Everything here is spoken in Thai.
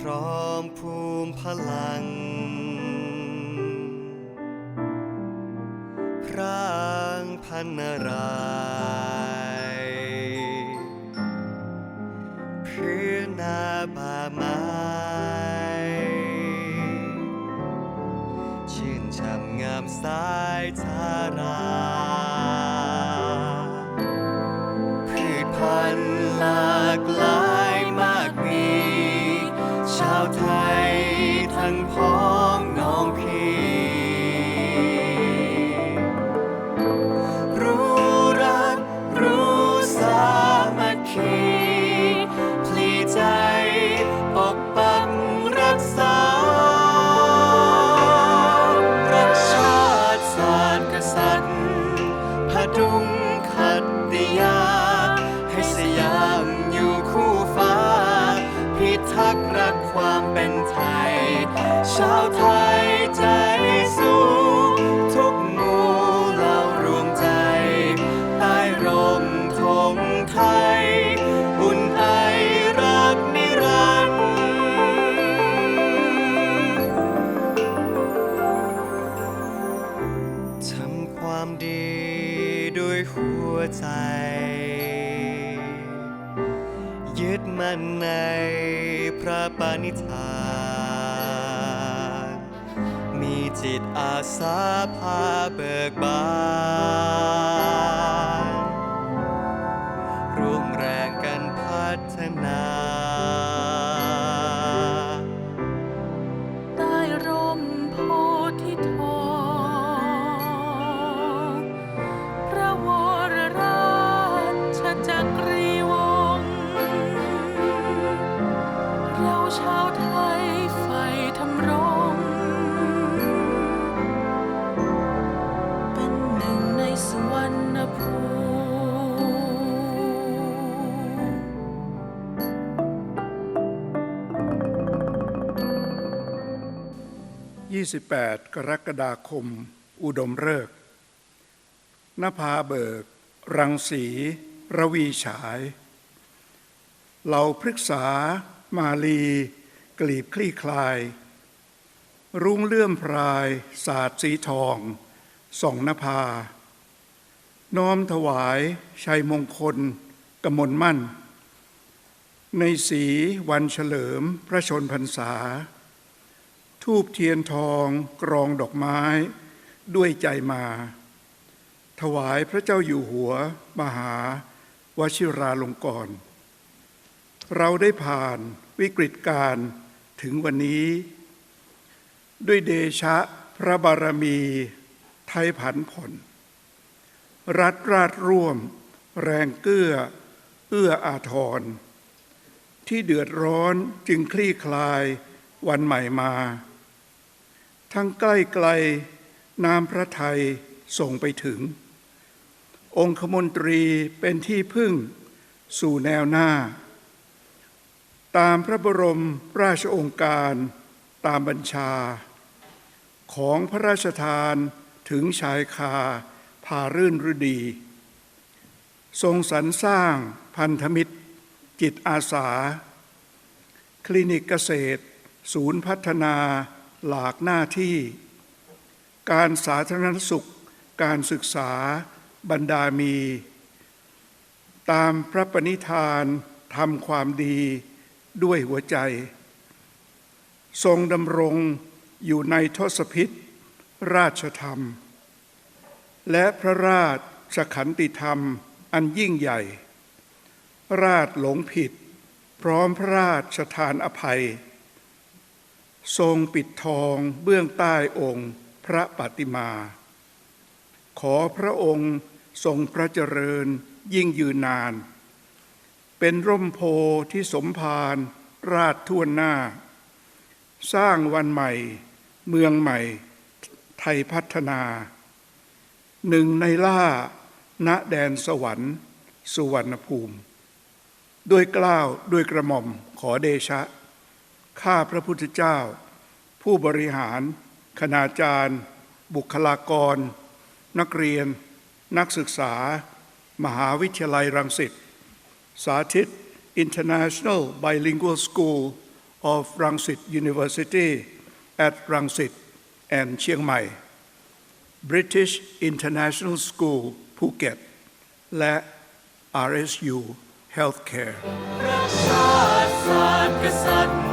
พร้อมภูมิพลัง พรางพันนารายพื้นนาป่าไม้ชื่นช่ำงามสายทาราาวไทยทั้งพ้อง พักรักความเป็นไทย ชาวไทยใจสู้ ปณิธานมีจิตอาสาพาเบิกบาน ชาวไทยใฝ่ทำรงเป็นหนึ่งในสวรรณภูมิ28กรกฎาคม อุดมฤกษ์นภาเบิก รังสี ระวีฉาย เหล่าพฤกษา มาลีกลีบคลี่คลาย รุ่งเลื่อมพรายศาสตร์สีทองส่องนภา น้อมถวายชัยมงคลกมลมั่น ในสีวันเฉลิมพระชนพรรษา ทูบเทียนทองกรองดอกไม้ด้วยใจมา ถวายพระเจ้าอยู่หัว มหาวชิราลงกรณ์ เราได้ผ่านวิกฤตการ์ถึงวันนี้ ด้วยเดชะพระบารมี ไทยผันผล รัฐราชร่วม แรงเกื้อ เอื้ออาทร ที่เดือดร้อนจึงคลี่คลายวันใหม่มา ทั้งใกล้ไกลน้ำพระไทยส่งไปถึง องคมนตรีเป็นที่พึ่งสู่แนวหน้า ตามพระบรมราชองค์การตามบัญชา ของพระราชทานถึงชายคาพารื่นฤดี ทรงสรรสร้างพันธมิตร จิตอาสา คลินิกเกษตร ศูนย์พัฒนาหลากหน้าที่ การสาธารณสุขการศึกษาบรรดามี ตามพระปณิธานทำความดี ด้วยหัวใจ ทรงดำรงอยู่ในทศพิษราชธรรม และพระราชขันติธรรมอันยิ่งใหญ่ ราชหลงผิด พร้อมพระราชทานอภัย ทรงปิดทองเบื้องใต้องค์พระปฏิมา ขอพระองค์ทรงพระเจริญยิ่งยืนนาน เป็นร่มโพที่สมภารราชทั่วหน้า สร้างวันใหม่ เมืองใหม่ ไทยพัฒนา หนึ่งในล่าณแดนสวรรค์ สุวรรณภูมิ ด้วยกล้าวด้วยกระหม่อมขอเดชะ ข้าพระพุทธเจ้า ผู้บริหาร คณาจารย์ บุคลากร นักเรียน นักศึกษา มหาวิทยาลัยรังสิต สาธิต International Bilingual School of Rangsit University at Rangsit and Chiang Mai British International School Phuket และ RSU Healthcare ชาติศาสตร์กษัตริย์